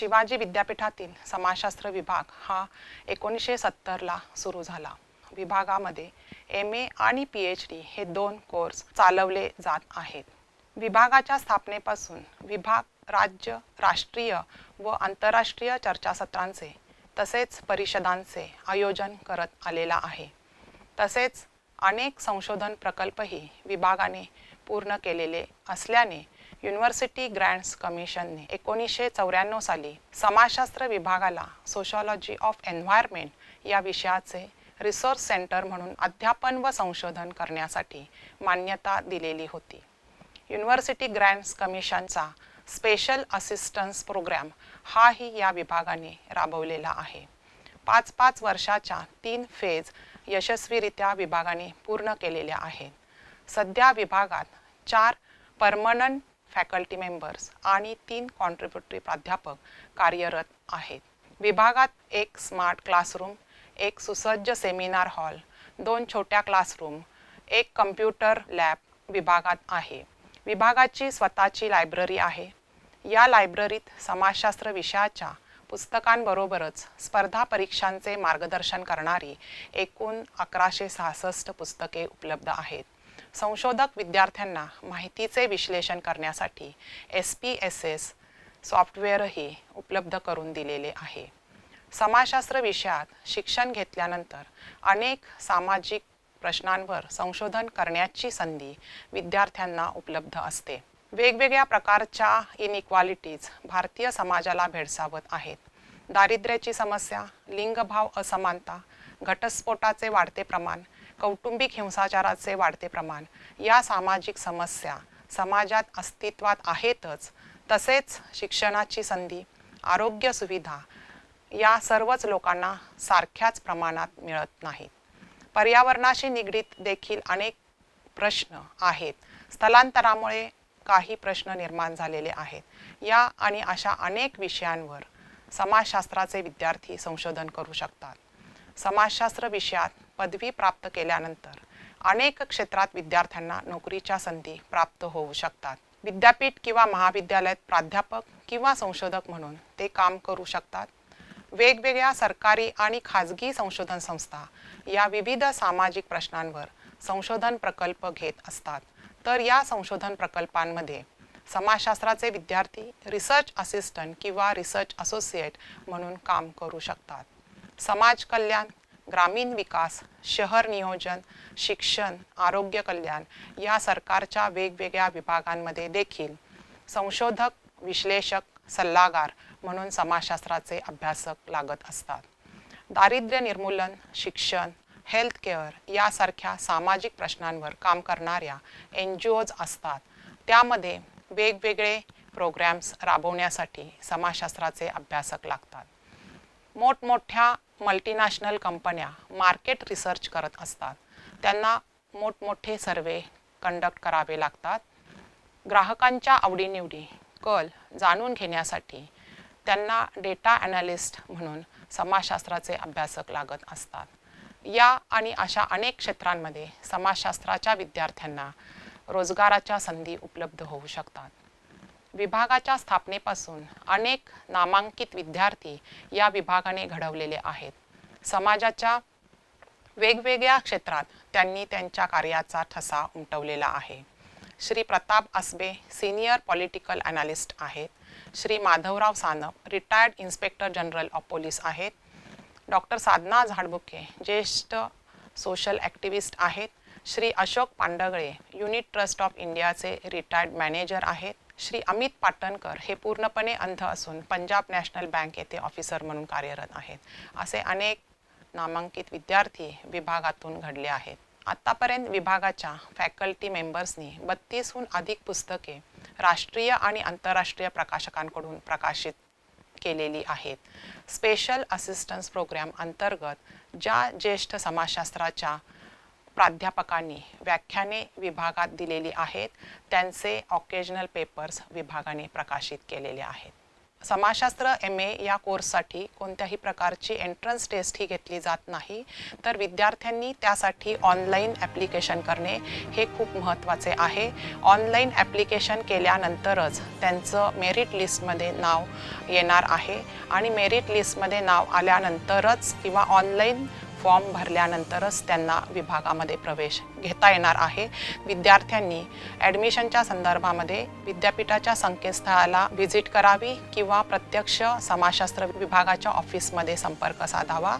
शिवाजी विद्यापीठातील समाजशास्त्र विभाग हा एकोणीसशे सत्तरला सुरू झाला. विभागामध्ये एम ए आणि पी एच डी हे दोन कोर्स चालवले जात आहेत. विभागाच्या स्थापनेपासून विभाग राज्य राष्ट्रीय व आंतरराष्ट्रीय चर्चासत्रांचे तसेच परिषदांचे आयोजन करत आलेला आहे. तसेच अनेक संशोधन प्रकल्पही विभागाने पूर्ण केलेले असल्याने युनिव्हर्सिटी ग्रँट्स कमिशनने एकोणीसशे चौऱ्याण्णव साली समाजशास्त्र विभागाला सोशॉलॉजी ऑफ एन्व्हायरमेंट या विषयाचे रिसोर्स सेंटर म्हणून अध्यापन व संशोधन करण्यासाठी मान्यता दिलेली होती. युनिव्हर्सिटी ग्रँट्स कमिशनचा स्पेशल असिस्टन्स प्रोग्रॅम हाही या विभागाने राबवलेला आहे. पाच पाच वर्षाच्या तीन फेज यशस्वीरित्या विभागाने पूर्ण केलेल्या आहेत. सध्या विभागात चार परमनंट फॅकल्टी मेंबर्स आणि तीन कॉन्ट्रीब्युटरी प्राध्यापक कार्यरत आहेत. विभागात एक स्मार्ट क्लासरूम एक सुसज्ज सेमिनार हॉल दोन छोट्या क्लासरूम एक कम्प्युटर लॅब विभागात आहे. विभागाची स्वतःची लायब्ररी आहे. या लायब्ररीत समाजशास्त्र विषयाच्या पुस्तकांबरोबरच स्पर्धा परीक्षांचे मार्गदर्शन करणारी एकूण अकराशे सहासष्ट पुस्तके उपलब्ध आहेत. संशोधक विद्यार्थ्यांना माहितीचे विश्लेषण करण्यासाठी एस पी एस एस सॉफ्टवेअरही उपलब्ध करून दिलेले आहे. समाजशास्त्र विषयात शिक्षण घेतल्यानंतर अनेक सामाजिक प्रश्नांवर संशोधन करण्याची संधी विद्यार्थ्यांना उपलब्ध असते. वेगवेगळ्या प्रकारच्या इनइक्वालिटीज भारतीय समाजाला भेडसावत आहेत. दारिद्र्याची समस्या लिंगभाव असमानता घटस्फोटाचे वाढते प्रमाण कौटुंबिक हिंसाचाराचे वाढते प्रमाण. या सामाजिक समस्या समाजात अस्तित्वात आहेतच. तसेच शिक्षणाची संधी आरोग्य सुविधा या सर्वच लोकांना सारख्याच प्रमाणात मिळत नाहीत. पर्यावरणाशी निगडीत देखील अनेक प्रश्न आहेत. स्थलांतरामुळे काही प्रश्न निर्माण झालेले आहेत. या आणि अशा अनेक विषयांवर समाजशास्त्राचे विद्यार्थी संशोधन करू शकतात. समाजशास्त्र विषयात पदवी प्राप्त केल्यानंतर अनेक क्षेत्रात विद्यार्थ्यांना नोकरीच्या संधी प्राप्त होऊ शकतात. विद्यापीठ किंवा महाविद्यालयात प्राध्यापक किंवा संशोधक म्हणून ते काम करू शकतात. वेगवेगळ्या सरकारी आणि खाजगी संशोधन संस्था या विविध सामाजिक प्रश्नांवर संशोधन प्रकल्प घेत असतात. तर या संशोधन प्रकल्पांमध्ये समाजशास्त्राचे विद्यार्थी रिसर्च असिस्टंट किंवा रिसर्च असोसिएट म्हणून काम करू शकतात. समाज कल्याण ग्रामीण विकास शहर नियोजन शिक्षण आरोग्य कल्याण या सरकारच्या वेगवेगळ्या विभागांमध्ये देखील संशोधक विश्लेषक सल्लागार म्हणून समाजशास्त्राचे अभ्यासक लागत असतात. दारिद्र्य निर्मूलन शिक्षण हेल्थ केअर यासारख्या सामाजिक प्रश्नांवर काम करणाऱ्या एन जी ओज असतात. त्यामध्ये वेगवेगळे प्रोग्रॅम्स राबवण्यासाठी समाजशास्त्राचे अभ्यासक लागतात. मोठमोठ्या मल्टीनॅशनल कंपन्या मार्केट रिसर्च करत असतात. त्यांना मोठमोठे सर्वे कंडक्ट करावे लागतात. ग्राहकांच्या आवडीनिवडी कल जाणून घेण्यासाठी त्यांना डेटा ॲनालिस्ट म्हणून समाजशास्त्राचे अभ्यासक लागत असतात. या आणि अशा अनेक क्षेत्रांमध्ये समाजशास्त्राच्या विद्यार्थ्यांना रोजगाराच्या संधी उपलब्ध होऊ शकतात. विभागाच्या स्थापनेपासून अनेक नामांकित विद्यार्थी या विभागाने घडवलेले आहेत. समाजाच्या वेगवेगळ्या क्षेत्रात त्यांनी त्यांच्या कार्याचा ठसा उमटवलेला आहे. Shri Pratap Asbe senior political analyst आहेत. Shri Madhavrao Sanap retired inspector general of police आहेत. डॉक्टर साधना झाडबुके ज्येष्ठ सोशल ॲक्टिव्हिस्ट आहेत. Shri Ashok Pandgale unit trust of इंडियाचे रिटायर्ड मॅनेजर आहेत. श्री अमित पाटणकर हे पूर्णपणे अंध असून पंजाब नॅशनल बँक येथे ऑफिसर म्हणून कार्यरत आहेत. असे अनेक नामांकित विद्यार्थी विभागातून घडले आहेत. आत्तापर्यंत विभागाच्या फॅकल्टी मेंबर्सनी बत्तीसहून अधिक पुस्तके राष्ट्रीय आणि आंतरराष्ट्रीय प्रकाशकांकडून प्रकाशित केलेली आहेत. स्पेशल असिस्टन्स प्रोग्रॅम अंतर्गत ज्या ज्येष्ठ समाजशास्त्राच्या प्राध्यापकांनी व्याख्याने विभागात दिलेली आहेत. त्यांचे ऑकेजनल पेपर्स विभागाने प्रकाशित केलेले आहेत. समाजशास्त्र एम ए या कोर्ससाठी कोणत्याही प्रकारची एंट्रन्स टेस्ट ही घेतली जात नाही. तर विद्यार्थ्यांनी त्यासाठी ऑनलाईन ॲप्लिकेशन करणे हे खूप महत्त्वाचे आहे. ऑनलाईन ॲप्लिकेशन केल्यानंतरच त्यांचं मेरिट लिस्टमध्ये नाव येणार आहे. आणि मेरिट लिस्टमध्ये नाव आल्यानंतरच किंवा ऑनलाईन फॉर्म भरल्यानंतरच त्यांना विभागामध्ये प्रवेश घेता येणार आहे. विद्यार्थ्यांनी ॲडमिशनच्या संदर्भामध्ये विद्यापीठाच्या संकेतस्थळाला व्हिजिट करावी किंवा प्रत्यक्ष समाजशास्त्र विभागाच्या ऑफिसमध्ये संपर्क साधावा.